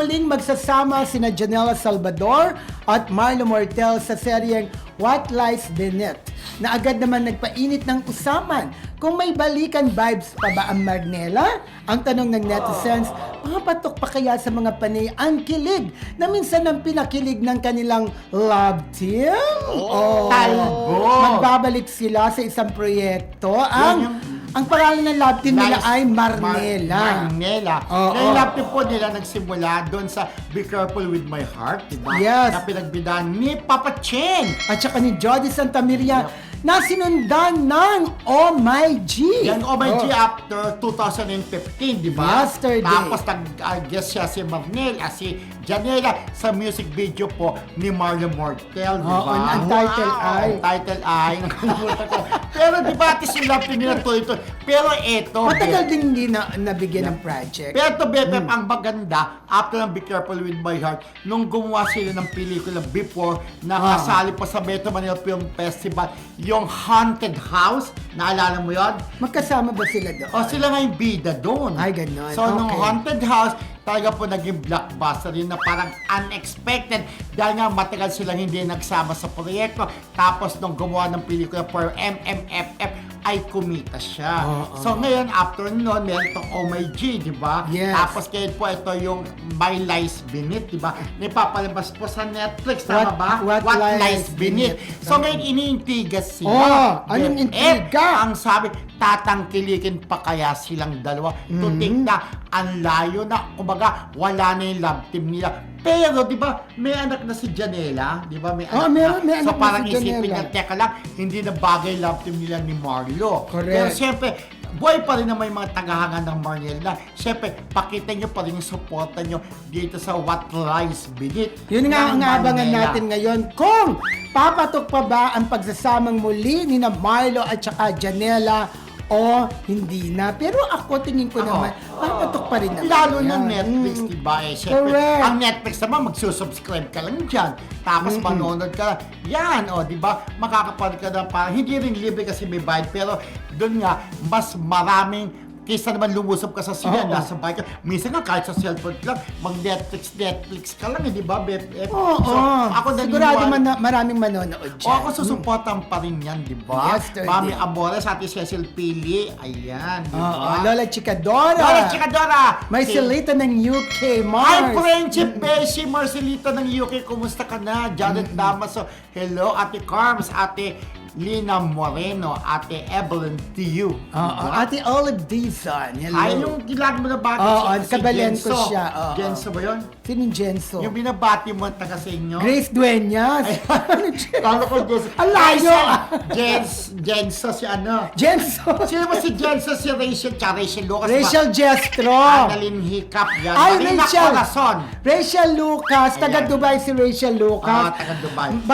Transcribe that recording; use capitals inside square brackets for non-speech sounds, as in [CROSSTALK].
muling magsasama sina Janela Salvador at Marlo Mortel sa seryeng What Lies Beneath na agad naman nagpainit ng usapan kung may balikan vibes pa ba ang Marnela? Ang tanong ng netizens, papatok pa kaya sa mga panay ang kilig na minsan ang pinakilig ng kanilang love team? Oh, Talbo. Magbabalik sila sa isang proyekto. Ang, ang pangalan ng love team nila ay Marnela. Mar- Marnela. Oo. Na yung love team po nila nagsimula doon sa Be Careful With My Heart, di ba? Yes. Na pinagbidahan ni Papa Chen. At saka ni Jody Santamaria na sinundan ng Oh My G. Yan, oh my Oh. G, after 2015, di ba? Yesterday. Tapos nag-guest siya si Marnel, ah, si Janela sa music video po ni Mario Mortel, di Oo, ba? ang title ay- Ang title ay, nakalimutan ko. Pero di ba, at least yung love nila tuloy-tuloy. Pero eto, Matagal din hindi na, nabigyan ng project. Pero ito, BFF, ang maganda, after ng Be Careful With My Heart, nung gumawa sila ng pelikula before, Ah. nakasali pa sa Metro Manila Film Festival, yung Haunted House, naalala mo yon? Magkasama ba sila doon? O sila nga yung bida doon. Ay, ganon. So, nung Okay. Haunted House, talaga po naging blockbuster yun na parang unexpected dahil nga matagal silang hindi nagsama sa proyekto. Tapos nung gumawa ng pelikula for MMFF, ay kumita siya. Oo. So ngayon, after nun, meron itong Oh My G, di ba? Yes. Tapos ngayon po ito yung My Lies Beneath, di ba? Nipapalabas po sa Netflix, tama What- ba? What Lies Lies Beneath. So ngayon, iniintiga sila. Oh, anong Eh, intriga? ang sabi, tatangkilikin pa kaya silang dalawa. Mm-hmm. To think na ang layo na, kumbaga, wala na yung love team nila. Pero, di ba, may anak na si Janela, di ba? May Oh, anak na. may so, anak na parang si isipin Janela. niya, teka lang, hindi na bagay love team nila ni Marlo. Correct. Pero siyempre, buhay pa rin naman yung mga tagahangan ng Marnel na siyempre, pakita nyo pa rin yung supporta nyo dito sa What Lies Beneath. Yun nga ang ng abangan natin ngayon kung papatok pa ba ang pagsasamang muli ni na Marlo at saka Janela o hindi na. Pero ako tingin ko Ako, naman, papatok pa rin naman. Lalo na yan. Netflix, Mm. di ba? Eh, syempre, Correct. ang Netflix naman, magsusubscribe ka lang dyan. Tapos manonood ka. Yan, o, di ba? Makakapanood ka na parang, hindi rin libre kasi may bayad. Pero doon nga, mas maraming kaysa naman lumusap ka sa sine, Oo. nasa bahay ka. Minsan nga kahit sa cellphone ka lang, mag-Netflix, Netflix ka lang, eh, di ba? BFF? Oo, So, ako sigurado naniniwala- man na, maraming manonood o dyan. ako susuportan pa rin yan, di ba? Yesterday. Mami Amores, Ate Cecil Pili, ayan, di Oo, ba? Lola Chicadora. Lola Chikadora! May Si- silita ng UK, Hi, Mars. friendship Beshi Marcelita ng UK. Kumusta ka na? Janet Damaso. Hello, Ate Carms, Ate Lina Moreno, Ate Evelyn you. Oo, Ate Olive Dizon. Hello. Ay, yung gilag mo na bati Oo, Genso. ko siya, oo. Genso ba yun? Sinong Jenso? Yung binabati mo taga sa inyo? Grace Dueñas. Kala [LAUGHS] ko Genso. Ang layo! Jens, Genso si ano? Jenso. Sino ba si Genso? Si Rachel, tsaka Rachel Lucas. Rachel Jestro. Annalyn Hiccup yan. Ay, Marina Rachel. Corazon. Rachel Lucas. Taga Ayan. Dubai si Rachel Lucas. Ah, taga Dubai.